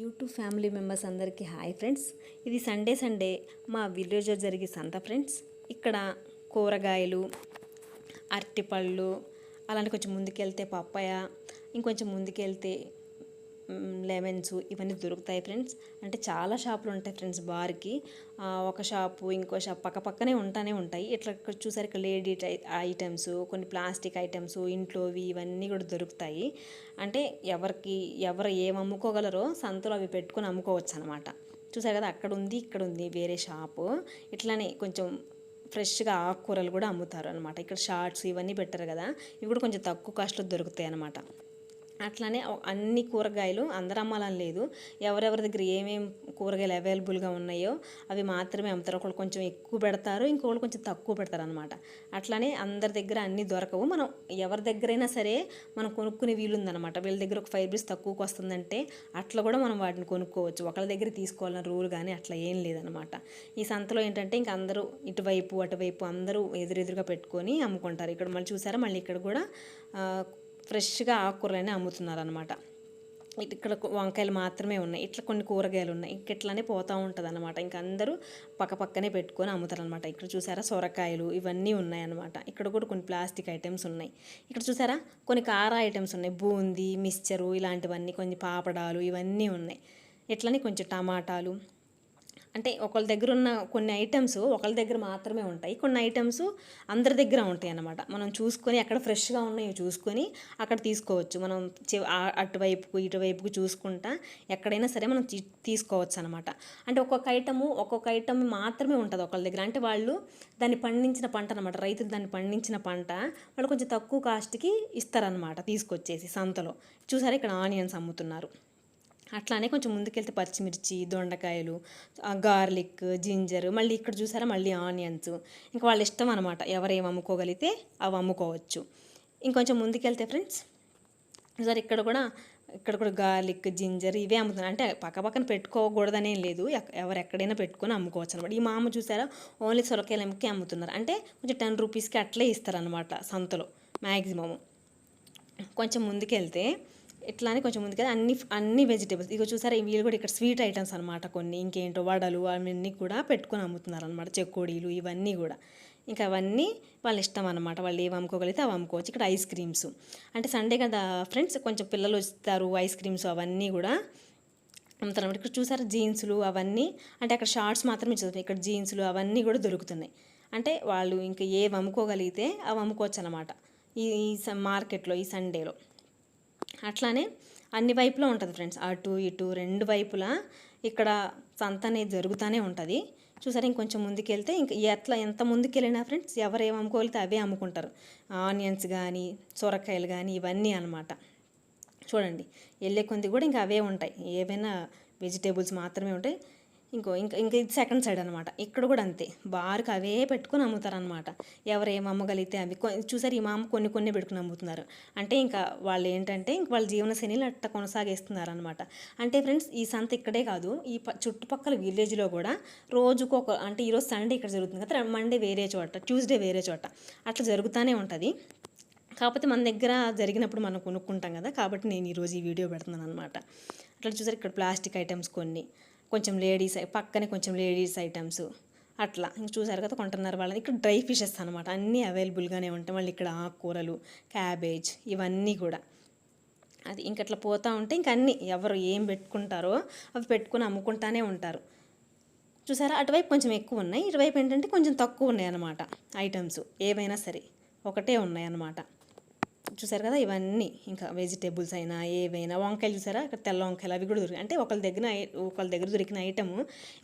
YouTube family members అందరికీ hi friends. ఇది Sunday Sunday మా విలేజ్లో జరిగే సంత ఫ్రెండ్స్. ఇక్కడ కూరగాయలు అరటిపళ్ళు అలాంటి కొంచెం ముందుకెళ్తే పప్పాయ ఇంకొంచెం ముందుకెళ్తే లెమన్స్ ఇవన్నీ దొరుకుతాయి ఫ్రెండ్స్. అంటే చాలా షాపులు ఉంటాయి ఫ్రెండ్స్ బార్కి. ఒక షాపు ఇంకో షాప్ పక్క పక్కనే ఉంటానే ఉంటాయి. ఇట్లా ఇక్కడ చూసారు ఇక్కడ లేడీ ఐటమ్స్ కొన్ని ప్లాస్టిక్ ఐటమ్స్ ఇంట్లోవి ఇవన్నీ కూడా దొరుకుతాయి. అంటే ఎవరికి ఎవరు ఏం అమ్ముకోగలరో సంతలో అవి పెట్టుకొని అమ్ముకోవచ్చు అనమాట చూసారు కదా అక్కడ ఉంది ఇక్కడ ఉంది వేరే షాపు. ఇట్లానే కొంచెం ఫ్రెష్గా ఆకుకూరలు కూడా అమ్ముతారు అనమాట ఇక్కడ షార్ట్స్ ఇవన్నీ పెట్టారు కదా ఇవి కూడా కొంచెం తక్కువ కాస్ట్లో దొరుకుతాయి అనమాట అట్లానే అన్ని కూరగాయలు అందరు అమ్మాలని లేదు. ఎవరెవరి దగ్గర ఏమేమి కూరగాయలు అవైలబుల్గా ఉన్నాయో అవి మాత్రమే అమ్ముతారు. ఒకళ్ళు కొంచెం ఎక్కువ పెడతారు ఇంకొకళ్ళు కొంచెం తక్కువ పెడతారు అనమాట అట్లానే అందరి దగ్గర అన్నీ దొరకవు. మనం ఎవరి దగ్గరైనా సరే మనం కొనుక్కునే వీలుందనమాట వీళ్ళ దగ్గర ఒక ఫైవ్ రూపీస్ తక్కువకి వస్తుందంటే అట్లా కూడా మనం వాటిని కొనుక్కోవచ్చు. ఒకళ్ళ దగ్గర తీసుకోవాలన్న రూల్ కానీ అట్లా ఏం లేదనమాట ఈ సంతలో ఏంటంటే ఇంక అందరూ ఇటువైపు అటువైపు అందరూ ఎదురెదురుగా పెట్టుకొని అమ్ముకుంటారు. ఇక్కడ మళ్ళీ చూసారా? మళ్ళీ ఇక్కడ కూడా ఫ్రెష్గా ఆకుకూరలనే అమ్ముతున్నారు అనమాట ఇక్కడ వంకాయలు మాత్రమే ఉన్నాయి. ఇట్లా కొన్ని కూరగాయలు ఉన్నాయి. ఇంక ఇట్లానే పోతూ ఉంటుంది అనమాట ఇంక అందరూ పక్క పక్కనే పెట్టుకొని అమ్ముతారు అనమాట ఇక్కడ చూసారా సొరకాయలు ఇవన్నీ ఉన్నాయన్నమాట. ఇక్కడ కూడా కొన్ని ప్లాస్టిక్ ఐటమ్స్ ఉన్నాయి. ఇక్కడ చూసారా కొన్ని కార ఐటమ్స్ ఉన్నాయి. బూందీ మిక్చరు ఇలాంటివన్నీ కొన్ని పాపడాలు ఇవన్నీ ఉన్నాయి. ఇట్లనే కొంచెం టమాటాలు అంటే ఒకళ్ళ దగ్గర ఉన్న కొన్ని ఐటమ్స్ ఒకళ్ళ దగ్గర మాత్రమే ఉంటాయి. కొన్ని ఐటమ్స్ అందరి దగ్గర ఉంటాయి అన్నమాట. మనం చూసుకొని ఎక్కడ ఫ్రెష్గా ఉన్నాయో చూసుకొని అక్కడ తీసుకోవచ్చు. మనం అటువైపుకు ఇటువైపుకు చూసుకుంటా ఎక్కడైనా సరే మనం తీసుకోవచ్చు అనమాట అంటే ఒక్కొక్క ఐటము ఒక్కొక్క ఐటమ్ మాత్రమే ఉంటుంది ఒకళ్ళ దగ్గర. అంటే వాళ్ళు దాన్ని పండించిన పంట అనమాట రైతులు దాన్ని పండించిన పంట వాళ్ళు కొంచెం తక్కువ కాస్ట్కి ఇస్తారనమాట తీసుకొచ్చేసి సంతలో. చూసారా ఇక్కడ ఆనియన్స్ అమ్ముతున్నారు. అట్లానే కొంచెం ముందుకెళ్తే పచ్చిమిర్చి దొండకాయలు గార్లిక్ జింజర్ మళ్ళీ ఇక్కడ చూసారా మళ్ళీ ఆనియన్స్. ఇంకా వాళ్ళ ఇష్టం అనమాట ఎవరు అమ్ముకోగలిగితే అవి అమ్ముకోవచ్చు. ఇంకొంచెం ముందుకెళ్తే ఫ్రెండ్స్ సార్ ఇక్కడ కూడా ఇక్కడ కూడా గార్లిక్ జింజర్ ఇవే అమ్ముతున్నారు అంటే పక్క పక్కన పెట్టుకోకూడదనేం లేదు. ఎవరు ఎక్కడైనా పెట్టుకొని అమ్ముకోవచ్చు అనమాట ఈ మామ చూసారా ఓన్లీ సొరకాయలు ఎంకే అమ్ముతున్నారు. అంటే కొంచెం టెన్ రూపీస్కి అట్లే ఇస్తారనమాట సంతలో మ్యాక్సిమము కొంచెం ముందుకెళ్తే ఇట్లానే కొంచెం ముందుకెళ్తే అన్ని అన్ని వెజిటేబుల్స్ ఇక చూసారా వీళ్ళు కూడా ఇక్కడ స్వీట్ ఐటమ్స్ అనమాట కొన్ని. ఇంకేంటో వడలు అవన్నీ కూడా పెట్టుకొని అమ్ముతున్నారు అనమాట చెక్కోడీలు ఇవన్నీ కూడా. ఇంకా అవన్నీ వాళ్ళ ఇష్టం అనమాట వాళ్ళు ఏవి అమ్ముకోగలిగితే అవి అమ్ముకోవచ్చు. ఇక్కడ ఐస్ క్రీమ్స్ అంటే సండే కదా ఫ్రెండ్స్ కొంచెం పిల్లలు వస్తారు ఐస్ క్రీమ్స్ అవన్నీ కూడా అమ్ముతారు అనమాట ఇక్కడ చూసారు జీన్సులు అవన్నీ. అంటే అక్కడ షార్ట్స్ మాత్రమే చదువుతాయి ఇక్కడ జీన్సులు అవన్నీ కూడా దొరుకుతున్నాయి. అంటే వాళ్ళు ఇంకా ఏవి అమ్ముకోగలిగితే అవి అమ్ముకోవచ్చు అనమాట ఈ ఈ స- మార్కెట్లో ఈ సండేలో అట్లానే అన్ని వైపులా ఉంటుంది ఫ్రెండ్స్. అటు ఇటు రెండు వైపులా ఇక్కడ సంత అనేది జరుగుతూనే ఉంటుంది. చూసారా ఇంకొంచెం ముందుకెళ్తే ఇంక ఎట్లా ఎంత ముందుకెళ్ళినా ఫ్రెండ్స్ ఎవరు ఏం అవే అమ్ముకుంటారు. ఆనియన్స్ కానీ సొరకాయలు కానీ ఇవన్నీ అన్నమాట చూడండి వెళ్ళే కొద్ది కూడా ఇంకా అవే ఉంటాయి. ఏవైనా వెజిటేబుల్స్ మాత్రమే ఉంటాయి. ఇంకో ఇంకా ఇంకా ఇది సెకండ్ సైడ్ అనమాట ఇక్కడ కూడా అంతే. బార్కి అవే పెట్టుకొని అమ్ముతారనమాట ఎవరు ఏం అమ్మగలిగితే అవి చూసారు ఈ మామ కొన్ని కొన్ని పెట్టుకుని అమ్ముతున్నారు. అంటే ఇంకా వాళ్ళు ఏంటంటే ఇంక వాళ్ళ జీవన శైలిని అట్ట కొనసాగిస్తున్నారు అనమాట అంటే ఫ్రెండ్స్ ఈ సంత ఇక్కడే కాదు ఈ ప- చుట్టుపక్కల విలేజ్లో కూడా రోజుకు ఒక అంటే ఈరోజు సండే ఇక్కడ జరుగుతుంది కదా మండే వేరే చోట ట్యూస్డే వేరే చోట అట్లా జరుగుతూనే ఉంటుంది. కాకపోతే మన దగ్గర జరిగినప్పుడు మనం కొనుక్కుంటాం కదా కాబట్టి నేను ఈరోజు ఈ వీడియో పెడుతున్నాను అనమాట అట్లా చూసారు ఇక్కడ ప్లాస్టిక్ ఐటమ్స్ కొన్ని. కొంచెం లేడీస్ పక్కనే కొంచెం లేడీస్ ఐటమ్స్ అట్లా. ఇంక చూసారు కదా కొంటున్నారు వాళ్ళని. ఇక్కడ డ్రై ఫిషెస్ అనమాట అన్నీ అవైలబుల్గానే ఉంటాయి. మళ్ళీ ఇక్కడ ఆకుకూరలు క్యాబేజ్ ఇవన్నీ కూడా. అది ఇంకట్లా పోతూ ఉంటే ఇంక అన్నీ ఎవరు ఏం పెట్టుకుంటారో అవి పెట్టుకుని అమ్ముకుంటానే ఉంటారు. చూసారా? అటువైపు కొంచెం ఎక్కువ ఉన్నాయి. ఇటువైపు ఏంటంటే కొంచెం తక్కువ ఉన్నాయి అన్నమాట ఐటమ్స్. ఏవైనా సరే ఒకటే ఉన్నాయి అన్నమాట. చూసారు కదా ఇవన్నీ ఇంకా వెజిటేబుల్స్ అయినా ఏవైనా వంకాయలు చూసారా? ఇక్కడ తెల్ల వంకాయలు అవి కూడా దొరికాయి. అంటే ఒకళ్ళ దగ్గర ఒకళ్ళ దగ్గర దొరికిన ఐటమ్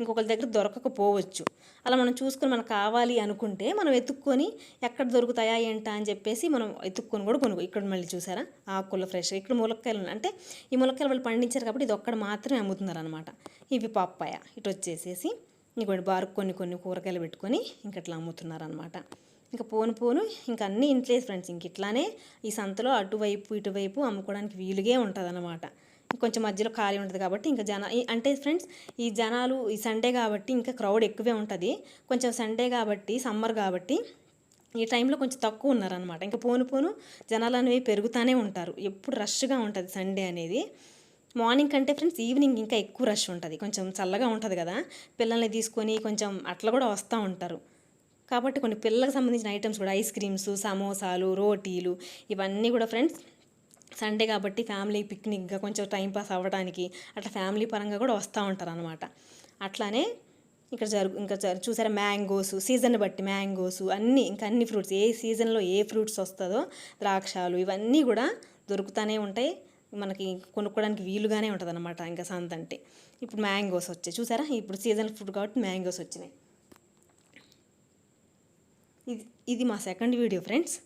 ఇంకొకళ్ళ దగ్గర దొరకకపోవచ్చు. అలా మనం చూసుకొని మనకు కావాలి అనుకుంటే మనం ఎత్తుక్కొని ఎక్కడ దొరుకుతాయా ఏంటా అని చెప్పేసి మనం ఎత్తుక్కొని కూడా కొనుక్కో. ఇక్కడ మళ్ళీ చూసారా? ఆకుల ఫ్రెష్ ఇక్కడ ములక్కాయలు అంటే ఈ ములక్కాయలు వాళ్ళు పండించారు కాబట్టి ఇది ఒక్కడ మాత్రమే అమ్ముతున్నారు అనమాట ఇవి పప్పాయ. ఇటు వచ్చేసేసి ఇంకోటి బారు కొన్ని కొన్ని కూరగాయలు పెట్టుకొని ఇంకట్లా అమ్ముతున్నారు అనమాట ఇంకా పోను పోను ఇంకా అన్నీ ఇంట్లే ఫ్రెండ్స్ ఇంక ఇట్లానే ఈ సంతలో అటువైపు ఇటువైపు అమ్ముకోవడానికి వీలుగే ఉంటుంది అనమాట కొంచెం మధ్యలో ఖాళీ ఉంటుంది కాబట్టి ఇంకా జన ఈ- అంటే ఫ్రెండ్స్ ఈ జనాలు ఈ సండే కాబట్టి ఇంకా క్రౌడ్ ఎక్కువే ఉంటుంది. కొంచెం సండే కాబట్టి సమ్మర్ కాబట్టి ఈ టైంలో కొంచెం తక్కువ ఉన్నారనమాట ఇంకా పోను పోను జనాలు అనేవి పెరుగుతూనే ఉంటారు. ఎప్పుడు రష్గా ఉంటుంది సండే అనేది. మార్నింగ్ కంటే ఫ్రెండ్స్ ఈవినింగ్ ఇంకా ఎక్కువ రష్ ఉంటుంది. కొంచెం చల్లగా ఉంటుంది కదా. పిల్లల్ని తీసుకొని కొంచెం అట్లా కూడా వస్తూ ఉంటారు. కాబట్టి కొన్ని పిల్లలకు సంబంధించిన ఐటమ్స్ కూడా ఐస్ క్రీమ్స్ సమోసాలు రోటీలు ఇవన్నీ కూడా ఫ్రెండ్స్ సండే కాబట్టి ఫ్యామిలీ పిక్నిక్గా కొంచెం టైం పాస్ అవ్వడానికి అట్లా ఫ్యామిలీ పరంగా కూడా వస్తూ ఉంటారు అనమాట అట్లానే ఇక్కడ జరుగు ఇంకా జరు చూసారా మ్యాంగోస్ సీజన్ బట్టి మ్యాంగోస్ అన్నీ ఇంకా అన్ని ఫ్రూట్స్ ఏ సీజన్లో ఏ ఫ్రూట్స్ వస్తుందో ద్రాక్షాలు ఇవన్నీ కూడా దొరుకుతూనే ఉంటాయి. మనకి కొనుక్కోవడానికి వీలుగానే ఉంటుంది అనమాట ఇంకా సంత అంటే ఇప్పుడు మ్యాంగోస్ వచ్చాయి. చూసారా? ఇప్పుడు సీజన్ ఫ్రూట్ కాబట్టి మ్యాంగోస్ వచ్చినాయి. ఇది ఇది మా సెకండ్ వీడియో ఫ్రెండ్స్.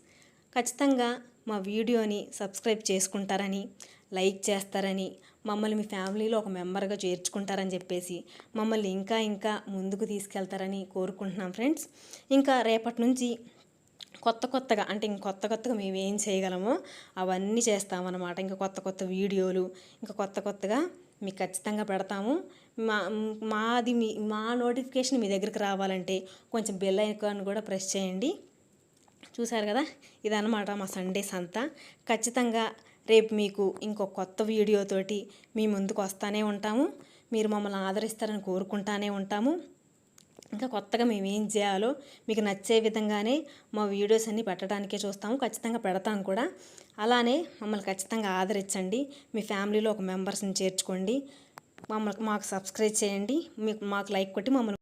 ఖచ్చితంగా మా వీడియోని సబ్స్క్రైబ్ చేసుకుంటారని లైక్ చేస్తారని మమ్మల్ని మీ ఫ్యామిలీలో ఒక మెంబర్గా చేర్చుకుంటారని చెప్పేసి మమ్మల్ని ఇంకా ఇంకా ముందుకు తీసుకెళ్తారని కోరుకుంటున్నాం ఫ్రెండ్స్. ఇంకా రేపటి నుంచి కొత్త కొత్తగా అంటే ఇంక కొత్త కొత్తగా మేము ఏం చేయగలమో అవన్నీ చేస్తామన్నమాట. ఇంకా కొత్త కొత్త వీడియోలు ఇంకా కొత్త కొత్తగా మీకు ఖచ్చితంగా పెడతాము. మా మాది మీ మా నోటిఫికేషన్ మీ దగ్గరికి రావాలంటే కొంచెం బెల్ ఐకాన్ కూడా ప్రెస్ చేయండి. చూసారు కదా? ఇదన్నమాట మా సండేస్ అంతా ఖచ్చితంగా రేపు మీకు ఇంకో కొత్త వీడియోతోటి మీ ముందుకు వస్తానే ఉంటాము. మీరు మమ్మల్ని ఆదరిస్తారని కోరుకుంటానే ఉంటాము. ఇంకా కొత్తగా మేము ఏం చేయాలో మీకు నచ్చే విధంగానే మా వీడియోస్ అన్నీ పెట్టడానికే చూస్తాము. ఖచ్చితంగా పెడతాం కూడా. అలానే మమ్మల్ని ఖచ్చితంగా ఆదరించండి. మీ ఫ్యామిలీలో ఒక మెంబర్స్ని చేర్చుకోండి. మమ్మల్ని మాకు సబ్స్క్రైబ్ చేయండి. మీకు మాకు లైక్ కొట్టి మమ్మల్ని